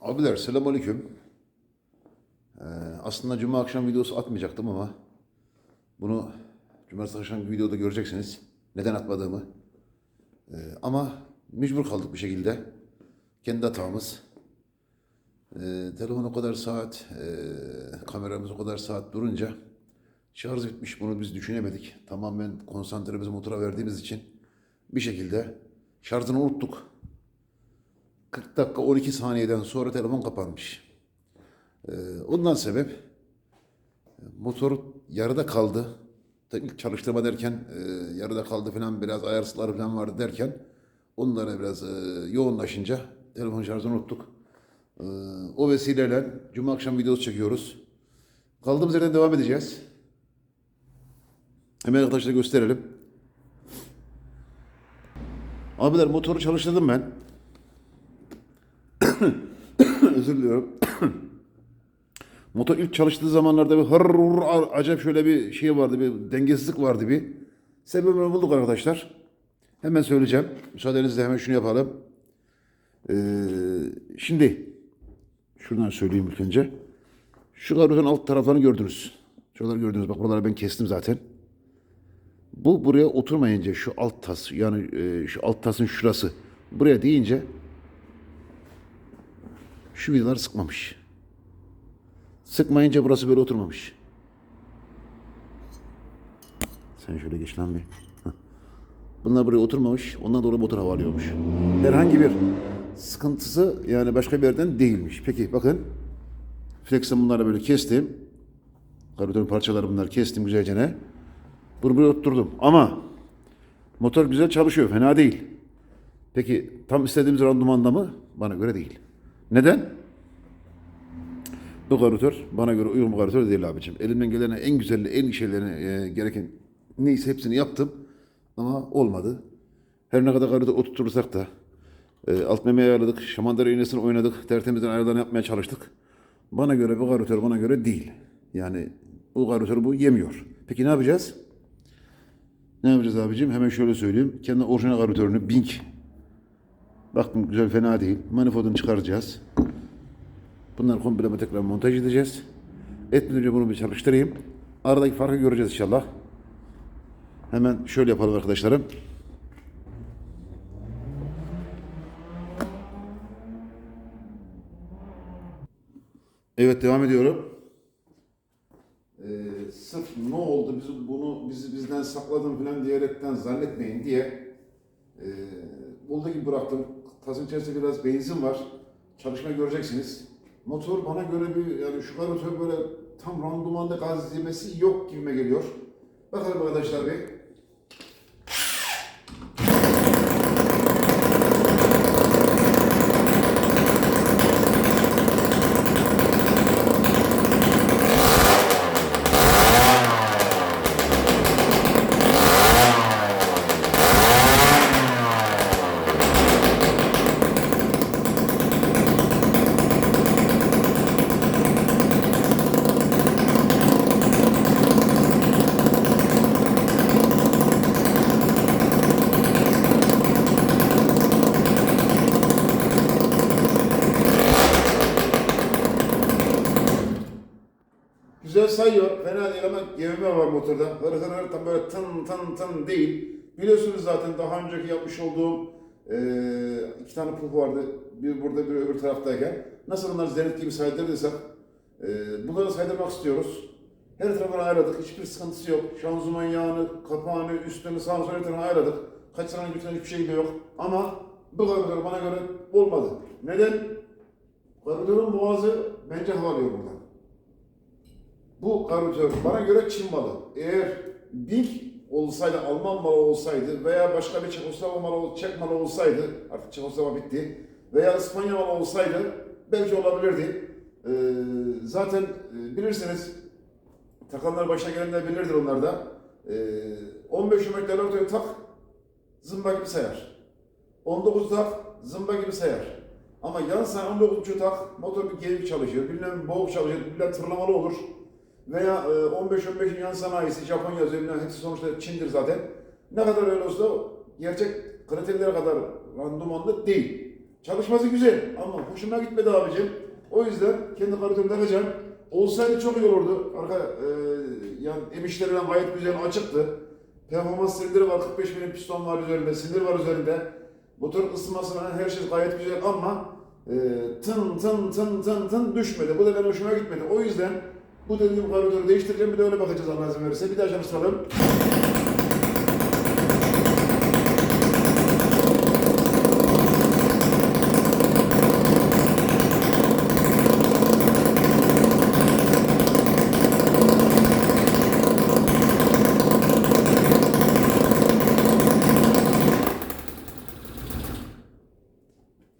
Abiler selamünaleyküm. Ee, aslında cuma akşam videosu atmayacaktım ama bunu cumartesi akşam videoda göreceksiniz. Neden atmadığımı. Ee, ama mecbur kaldık bir şekilde. Kendi hatamız. Ee, telefon o kadar saat, e, kameramız o kadar saat durunca şarj bitmiş bunu biz düşünemedik. Tamamen konsantremizi motora verdiğimiz için bir şekilde şarjını unuttuk. 40 dakika 12 saniyeden sonra telefon kapanmış. Ee, ondan sebep motor yarıda kaldı. İlk çalıştırma derken e, yarıda kaldı falan biraz ayarsızlar falan vardı derken onlara biraz e, yoğunlaşınca telefon şarjını unuttuk. Ee, o vesileyle cuma akşam videosu çekiyoruz. Kaldığımız yerden devam edeceğiz. Hemen arkadaşlar gösterelim. Abiler motoru çalıştırdım ben. Özür diliyorum. Motor ilk çalıştığı zamanlarda bir hır hır acayip şöyle bir şey vardı, bir dengesizlik vardı bir. Sebebini bulduk arkadaşlar. Hemen söyleyeceğim. Müsaadenizle hemen şunu yapalım. Ee, şimdi şuradan söyleyeyim ilk önce. Şu karotun alt taraflarını gördünüz. Şuraları gördünüz. Bak buraları ben kestim zaten. Bu buraya oturmayınca şu alt tas yani e, şu alt tasın şurası buraya deyince şu vidalar sıkmamış. Sıkmayınca burası böyle oturmamış. Sen şöyle geç lan bir. Hah. Bunlar buraya oturmamış. Ondan dolayı motor hava alıyormuş. Herhangi bir sıkıntısı yani başka bir yerden değilmiş. Peki bakın. Flex'ten bunları böyle kestim. Karbüratör parçaları bunlar kestim güzelce ne. Bunu buraya oturturdum. Ama motor güzel çalışıyor. Fena değil. Peki tam istediğimiz randımanda mı? Bana göre değil. Neden? Bu karotör bana göre uygun bir karotör değil abicim. Elimden gelen en güzelli, en şeylerini e, gereken neyse hepsini yaptım. Ama olmadı. Her ne kadar karotör oturtursak da e, alt memeyi ayarladık, şamandıra iğnesini oynadık, tertemizden ayarlarını yapmaya çalıştık. Bana göre bu karotör bana göre değil. Yani bu karotör bu yemiyor. Peki ne yapacağız? Ne yapacağız abicim? Hemen şöyle söyleyeyim. Kendi orijinal karotörünü Bink Baktım güzel fena değil. Manifoldunu çıkaracağız. Bunları komple tekrar montaj edeceğiz. Etmeden önce bunu bir çalıştırayım. Aradaki farkı göreceğiz inşallah. Hemen şöyle yapalım arkadaşlarım. Evet devam ediyorum. Ee, sırf ne oldu biz bunu bizi bizden sakladın falan diyerekten zannetmeyin diye ee, olduğu gibi bıraktım. Tasın içerisinde biraz benzin var. Çalışma göreceksiniz. Motor bana göre bir yani şu karotör böyle tam randumanda gaz yemesi yok gibime geliyor. Bakalım arkadaşlar bir. Güzel sayıyor. Fena değil ama motorda. Hır hır hır tam böyle tın tın tın değil. Biliyorsunuz zaten daha önceki yapmış olduğum eee iki tane puf vardı. Bir burada bir öbür taraftayken. Nasıl onlar zenit gibi saydırdıysam eee bunları saydırmak istiyoruz. Her tarafını ayarladık. Hiçbir sıkıntısı yok. Şanzıman yağını, kapağını, üstünü, solunu her tarafını ayarladık. Kaç sene götüren hiçbir şey de yok. Ama bu karbüratör bana göre olmadı. Neden? Karbüratörün boğazı bence havalıyor buradan. Bu karbüratör bana göre Çin malı. Eğer Bing olsaydı, Alman malı olsaydı veya başka bir Çekoslovak malı, Çek malı olsaydı, artık Çekoslovak bitti, veya İspanya malı olsaydı belki olabilirdi. Ee, zaten e, bilirsiniz, takanlar başına gelenler bilirdir onlar da. Ee, 15 Şubat Deloto'yu tak, zımba gibi sayar. 19 tak, zımba gibi sayar. Ama yan sana 19 tak, motor bir gevik çalışır, bilmem boğuk çalışır, bilmem tırlamalı olur veya e, 15-15'in yan sanayisi Japonya üzerinden hepsi sonuçta Çin'dir zaten. Ne kadar öyle olsa gerçek kriterlere kadar randımanlı değil. Çalışması güzel ama hoşuma gitmedi abicim. O yüzden kendi karakterimi takacağım. Olsaydı çok iyi olurdu. Arka e, yani emişleri falan gayet güzel açıktı. Performans silindiri var, 45 milim piston var üzerinde, silindir var üzerinde. Motor ısınması falan her şey gayet güzel ama e, tın tın tın tın tın düşmedi. Bu da benim hoşuma gitmedi. O yüzden bu dediğim karakteri değiştireceğim. Bir de öyle bakacağız Allah izin verirse. Bir daha çalıştıralım.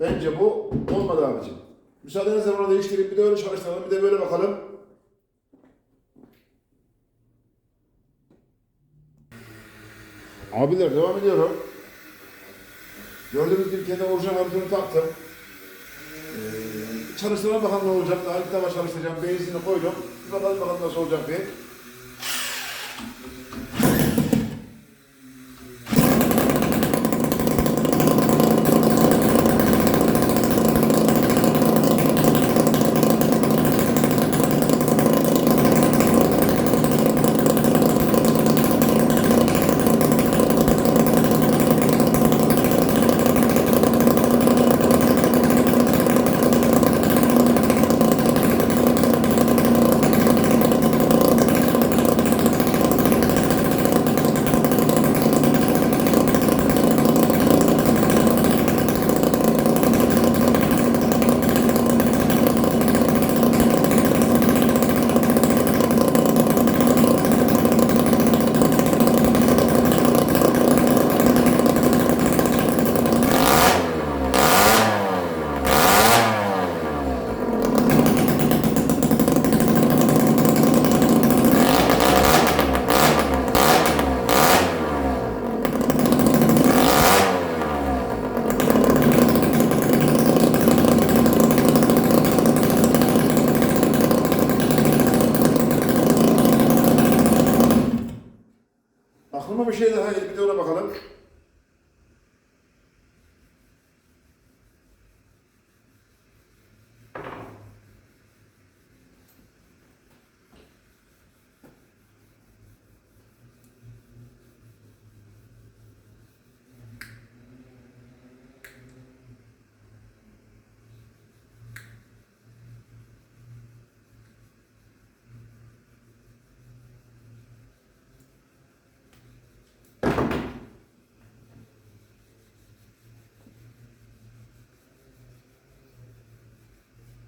Bence bu olmadı abicim. Müsaadenizle bunu değiştirip bir de öyle çalıştıralım. Bir de böyle bakalım. Abiler devam ediyorum. Gördüğünüz gibi kendi orijinal motorunu taktım. Ee, çalıştıralım bakalım ne olacak. Daha ilk defa çalıştıracağım. Benzinini koydum. Bir bakalım bakalım nasıl olacak diye.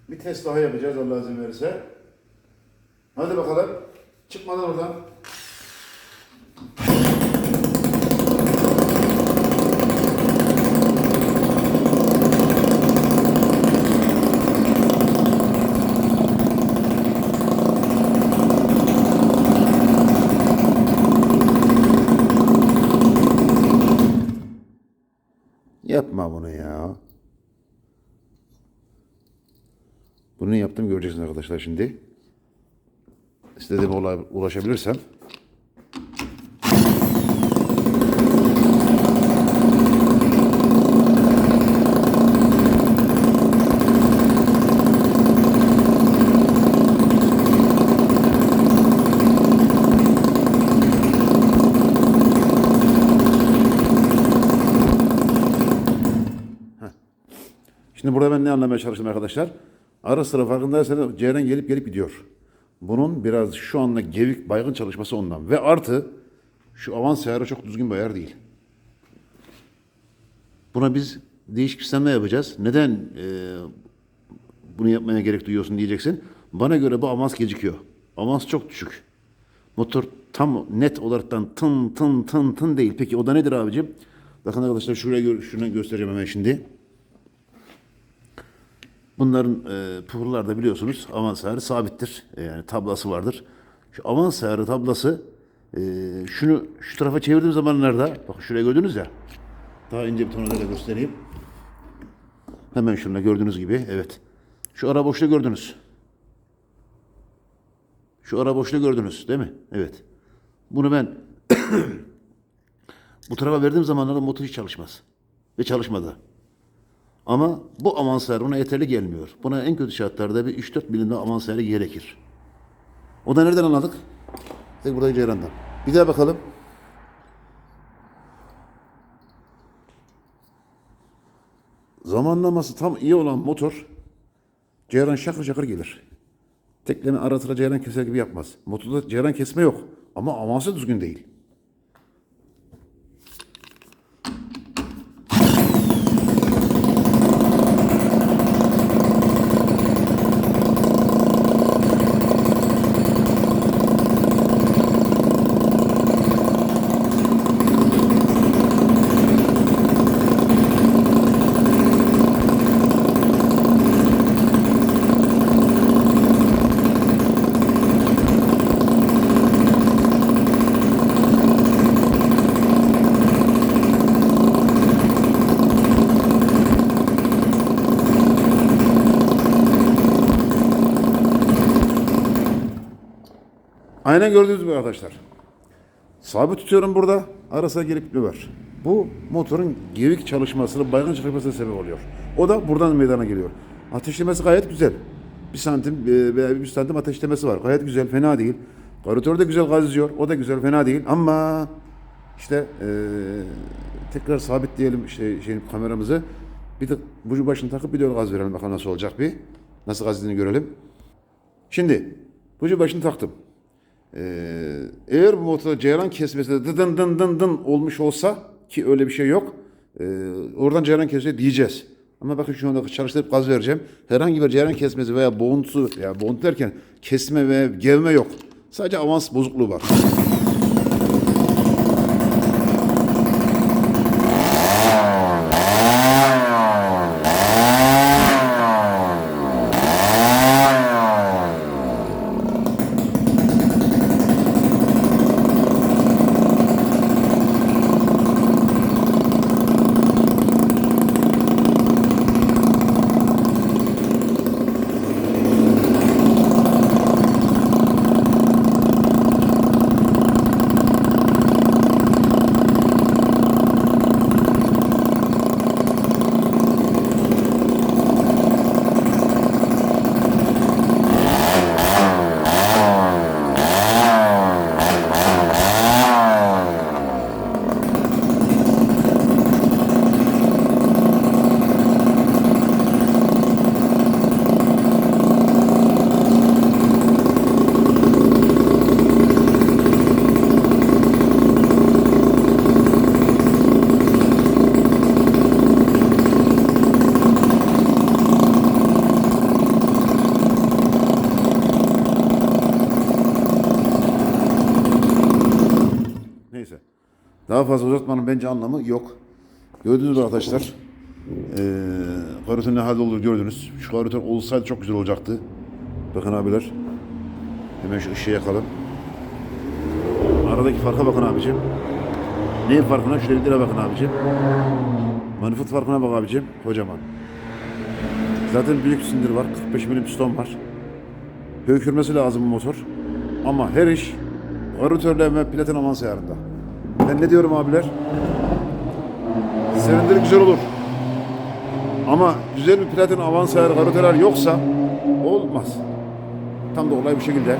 Bir test daha yapacağız Allah izin verirse. Hadi bakalım. Çıkmadan oradan. Yapma bunu ya. Bunu yaptım göreceksiniz arkadaşlar şimdi. İstediğime ula- ulaşabilirsem. Şimdi burada ben ne anlamaya çalıştım arkadaşlar? Ara sıra farkındaysanız Ceyran gelip gelip gidiyor. Bunun biraz şu anda gevik baygın çalışması ondan. Ve artı şu avans ayarı çok düzgün bir ayar değil. Buna biz değişik sistemle yapacağız. Neden e, bunu yapmaya gerek duyuyorsun diyeceksin. Bana göre bu avans gecikiyor. Avans çok düşük. Motor tam net olaraktan tın tın tın tın değil. Peki o da nedir abicim? Bakın arkadaşlar şuraya şunu göstereceğim hemen şimdi. Bunların e, puhurlarda biliyorsunuz avans ayarı sabittir. E, yani tablası vardır. Şu avans ayarı tablası e, şunu şu tarafa çevirdiğim zamanlarda bakın şuraya gördünüz ya. Daha ince bir tonada göstereyim. Hemen şurada gördüğünüz gibi evet. Şu ara boşluğu gördünüz. Şu ara boşluğu gördünüz değil mi? Evet. Bunu ben bu tarafa verdiğim zamanlarda motor hiç çalışmaz. Ve çalışmadı. Ama bu avansayar buna yeterli gelmiyor. Buna en kötü şartlarda bir 3-4 milimde avansayarı gerekir. O da nereden anladık? Tek burada Ceyran'dan. Bir daha bakalım. Zamanlaması tam iyi olan motor Ceyran şakır şakır gelir. Tekleme ara sıra ceyran keser gibi yapmaz. Motorda ceyran kesme yok. Ama avansı düzgün değil. Aynen gördüğünüz gibi arkadaşlar. Sabit tutuyorum burada. Arasına gelip gitme var. Bu motorun gevik çalışmasını, baygın çalışmasına sebep oluyor. O da buradan meydana geliyor. Ateşlemesi gayet güzel. Bir santim e, veya bir santim ateşlemesi var. Gayet güzel, fena değil. Karatör de güzel gazlıyor. O da güzel, fena değil. Ama işte e, tekrar sabitleyelim şey, şey, kameramızı. Bir de bucu başını takıp bir de gaz verelim. Bakalım nasıl olacak bir. Nasıl gazladığını görelim. Şimdi bucu başını taktım. Ee, eğer bu motor ceyran kesmesi de dıdın dın dın dın olmuş olsa ki öyle bir şey yok. e, oradan ceyran kesmesi diyeceğiz. Ama bakın şu anda çalıştırıp gaz vereceğim. Herhangi bir ceyran kesmesi veya boğuntu ya boğuntu derken kesme ve gevme yok. Sadece avans bozukluğu var. Neyse. Daha fazla uzatmanın bence anlamı yok. Gördünüz mü arkadaşlar? Ee, karotin ne halde olur gördünüz. Şu karotin olsaydı çok güzel olacaktı. Bakın abiler. Hemen şu ışığı yakalım. Aradaki farka bakın abicim. Neyin farkına? Şu deliklere bakın abicim. Manifold farkına bak abicim. Kocaman. Zaten büyük sindir var. 45 milim piston var. Hökürmesi lazım bu motor. Ama her iş karatörle ve platin avans ayarında. Ben ne diyorum abiler? Silindir güzel olur. Ama güzel bir platin avans ayarı karatörler yoksa olmaz. Tam da olay bu şekilde.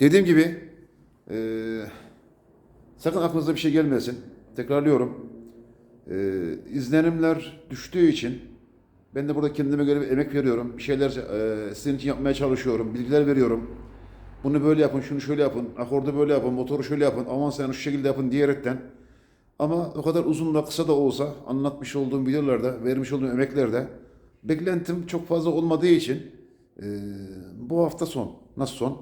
Dediğim gibi eee, sakın aklınıza bir şey gelmesin. Tekrarlıyorum. Eee izlenimler düştüğü için ben de burada kendime göre bir emek veriyorum. Bir şeyler eee sizin için yapmaya çalışıyorum. Bilgiler veriyorum. Bunu böyle yapın, şunu şöyle yapın, akordu böyle yapın, motoru şöyle yapın, avans ayarını şu şekilde yapın diyerekten. Ama o kadar uzun da kısa da olsa anlatmış olduğum videolarda, vermiş olduğum emeklerde beklentim çok fazla olmadığı için eee, bu hafta son. Nasıl son?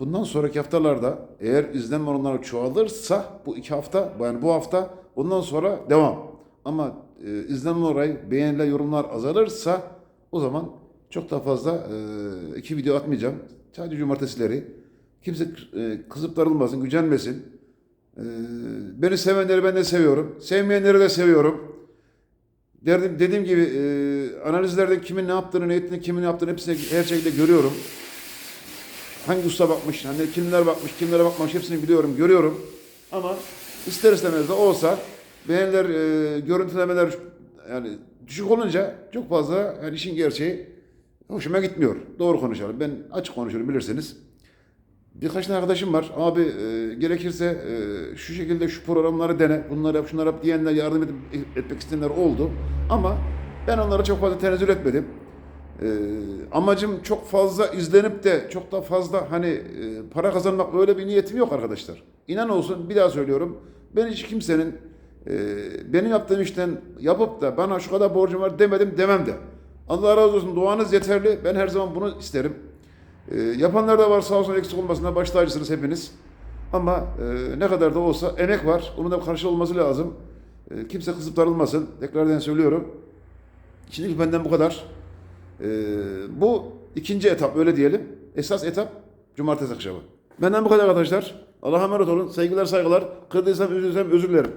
Bundan sonraki haftalarda eğer izlenme oranları çoğalırsa bu iki hafta yani bu hafta ondan sonra devam. Ama e, izlenme oranı beğeniler yorumlar azalırsa o zaman çok daha fazla e, iki video atmayacağım. Sadece cumartesileri. Kimse e, kızıp darılmasın, gücenmesin. E, beni sevenleri ben de seviyorum. Sevmeyenleri de seviyorum. Derdim, dediğim gibi e, analizlerde kimin ne yaptığını, ne ettiğini, kimin ne yaptığını hepsini her şekilde görüyorum. Hangi usta bakmış, hani kimler bakmış, kimlere bakmamış hepsini biliyorum, görüyorum. Ama ister istemez de olsa beğeniler, e, görüntülemeler yani düşük olunca çok fazla yani işin gerçeği hoşuma gitmiyor. Doğru konuşalım. Ben açık konuşuyorum bilirsiniz. Birkaç tane arkadaşım var. Abi e, gerekirse e, şu şekilde şu programları dene, bunları yap, şunları yap diyenler, yardım edip, etmek isteyenler oldu. Ama ben onlara çok fazla tenezzül etmedim. E, amacım çok fazla izlenip de çok da fazla hani e, para kazanmak öyle bir niyetim yok arkadaşlar. İnan olsun bir daha söylüyorum. Ben hiç kimsenin e, benim yaptığım işten yapıp da bana şu kadar borcum var demedim demem de. Allah razı olsun duanız yeterli. Ben her zaman bunu isterim. E, yapanlar da var sağ olsun eksik olmasına baş tacısınız hepiniz. Ama e, ne kadar da olsa emek var. Onun da karşı olması lazım. E, kimse kızıp darılmasın. Tekrardan söylüyorum. Şimdilik benden bu kadar. E, bu ikinci etap öyle diyelim. Esas etap cumartesi akşamı. Benden bu kadar arkadaşlar. Allah'a emanet olun. Saygılar saygılar. Kırdıysam üzüldüysem özür dilerim.